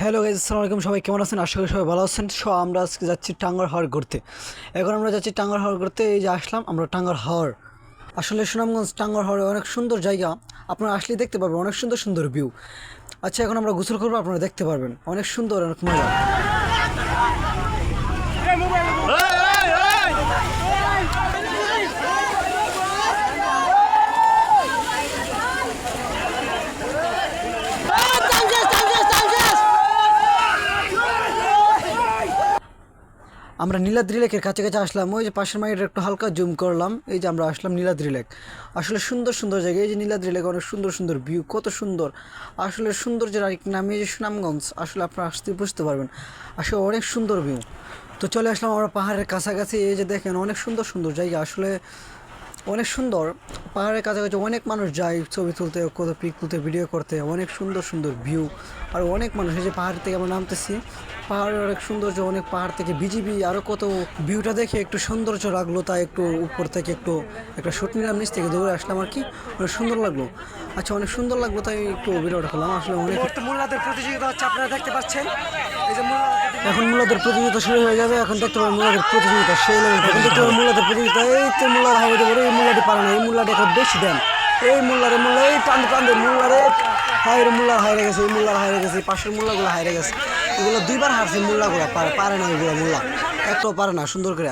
Hello guys আসসালামু আলাইকুম। সবাই কেমন আছেন? আশা করি সবাই ভালো আছেন। সো, আমরা আজকে যাচ্ছি টাঙ্গার হাওয়ার ঘুরতে। এখন আমরা যাচ্ছি টাঙ্গার হাওয়ার ঘুরতে। এই যে আসলাম, আমরা টাঙ্গার হাওয়ার আসলে সুনামগঞ্জ টাঙ্গার হাওয়ার অনেক সুন্দর জায়গা। আপনারা আসলে দেখতে পারবেন, অনেক সুন্দর সুন্দর ভিউ আচ্ছা এখন আমরা গোসল করব, আপনারা দেখতে পারবেন। অনেক সুন্দর, অনেক মজা। আমরা নীলাদ্রি লেকের কাছে কাছে আসলাম, ওই যে পাশের মাইয়ের একটু হালকা জুম করলাম, এই যে আমরা আসলাম নীলাদ্রি লেক আসলে সুন্দর সুন্দর জায়গা, এই যে নীলাদ্রি লেক অনেক সুন্দর সুন্দর ভিউ, কত সুন্দর। আসলে সৌন্দর্যের আরেক নাম যে সুনামগঞ্জ, আসলে আপনারা আসতে বুঝতে পারবেন। আসলে অনেক সুন্দর ভিউ। তো চলে আসলাম আমরা পাহাড়ের কাছাকাছি, এই যে দেখেন অনেক সুন্দর সুন্দর জায়গা, আসলে অনেক সুন্দর। পাহাড়ের কাছাকাছি অনেক মানুষ যায় ছবি তুলতে কোথাও পিক তুলতে ভিডিও করতে অনেক সুন্দর সুন্দর ভিউ আর অনেক মানুষ এই যে পাহাড় থেকে আমরা নামতেছি পাহাড়ের অনেক সৌন্দর্য অনেক পাহাড় থেকে বিজিবি আরও কত ভিউটা দেখে একটু সৌন্দর্য লাগল তাই একটু উপর থেকে একটু একটা শুট নিলাম নিচ থেকে দৌড়ে আসলাম আর কি অনেক সুন্দর লাগল। আচ্ছা অনেক সুন্দর লাগল তাই একটু ভিডিওটা করলাম। আসলে অনেক মোল্লাদের প্রতিযোগিতা হচ্ছে আপনারা দেখতে পাচ্ছেন। এই যে এখন মূলাদের প্রতিযোগিতা শুরু হয়ে যাবে এখন দেখতে পাবেন মূলাদের প্রতিযোগিতা সেই লেভেল এখন দেখতে পাবেন মূলাদের প্রতিযোগিতা এই তো মূলার হাইওয়ে বলে এই মূলাটি পারে না এই মূলাটি এখন বেশি দেন। এই মোল্লারে মোল্লা, এই টান টান্দে মোল্লারে। হাইরে মোল্লা হাইরে গেছে, এই মোল্লা হাইরে গেছে পাশের মোল্লাগুলো হাইরে গেছে। এগুলো দুইবার হারছে মোল্লাগুলো, পারে পারে না এগুলো মোল্লা। একটাও পারে না, সুন্দর করে